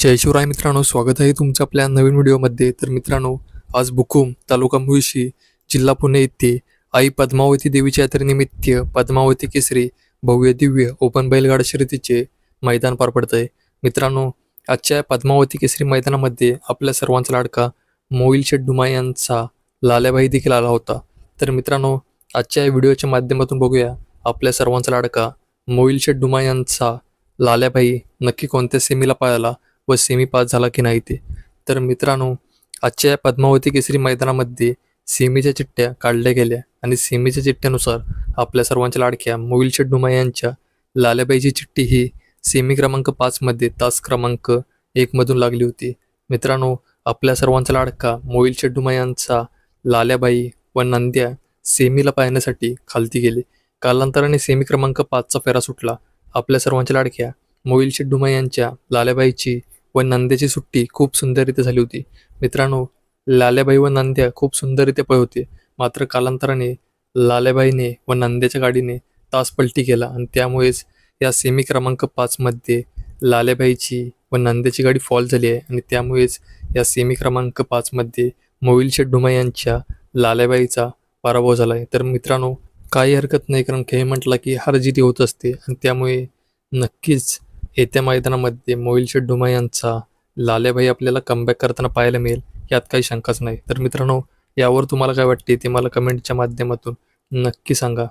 जय शिवराय मित्रांनो स्वागत आहे तुमचं आपल्या नवीन व्हिडिओमध्ये. तर मित्रांनो आज बुकुम तालुका मुळशी जिल्हा पुणे येथे आई पद्मावती देवीच्या यात्रेनिमित्त पद्मावती केसरी भव्य दिव्य ओपन बैलगाडा शर्यतीचे मैदान पार पडत आहे मित्रांनो आजच्या पद्मावती केसरी मैदानामध्ये आपल्या सर्वांचा लाडका मोईल शेठ यांचा लाल्याबाई देखील आला होता. तर मित्रांनो आजच्या या व्हिडिओच्या माध्यमातून बघूया आपल्या सर्वांचा लाडका मोईल शेठ यांचा लाल्याबाई नक्की कोणत्या सेमीला पाळाला? व सेमी पास झाला की नाही ते. तर मित्रांनो आजच्या या पद्मावती केसरी मैदानामध्ये सेमीच्या चिठ्ठ्या काढल्या गेल्या आणि सेमीच्या चिठ्ठ्यानुसार आपल्या सर्वांच्या लाडक्या मोईल शेड्डुमा यांच्या लाल्याबाईची चिठ्ठी ही सेमी क्रमांक पाचमध्ये तास क्रमांक एकमधून लागली होती. मित्रांनो आपल्या सर्वांचा लाडका मोईल शेड्डुमा यांचा लाल्याबाई व नंद्या सेमीला पाहण्यासाठी खालती गेले. कालांतराने सेमी क्रमांक पाचचा फेरा सुटला. आपल्या सर्वांच्या लाडक्या मोईल शेड्डुमा यांच्या लाल्याबाईची व नंद्याची सुट्टी खूप सुंदररीत्या झाली होती. मित्रांनो लाल्याबाई व नंद्या खूप सुंदररीत्या पळ होते. मात्र कालांतराने लाल्याबाईने व नंद्याच्या गाडीने तास पलटी केला आणि त्यामुळेच या सेमी क्रमांक पाचमध्ये लाल्याबाईची व नंद्याची गाडी फॉल झाली आहे आणि त्यामुळेच या सेमी क्रमांक पाचमध्ये मोईल शेडुमा यांच्या लाल्याबाईचा पराभव झाला आहे. तर मित्रांनो काही हरकत नाही कारण खेळ म्हटला की हार जिती होत असते आणि त्यामुळे नक्कीच येत्या मैदानामध्ये मोहिल शेड्डुमा यांचा लाल्याबाई आपल्याला कमबॅक करताना पाहायला मिळेल यात काही शंकाच नाही. तर मित्रांनो यावर तुम्हाला काय वाटते ते मला कमेंटच्या माध्यमातून नक्की सांगा.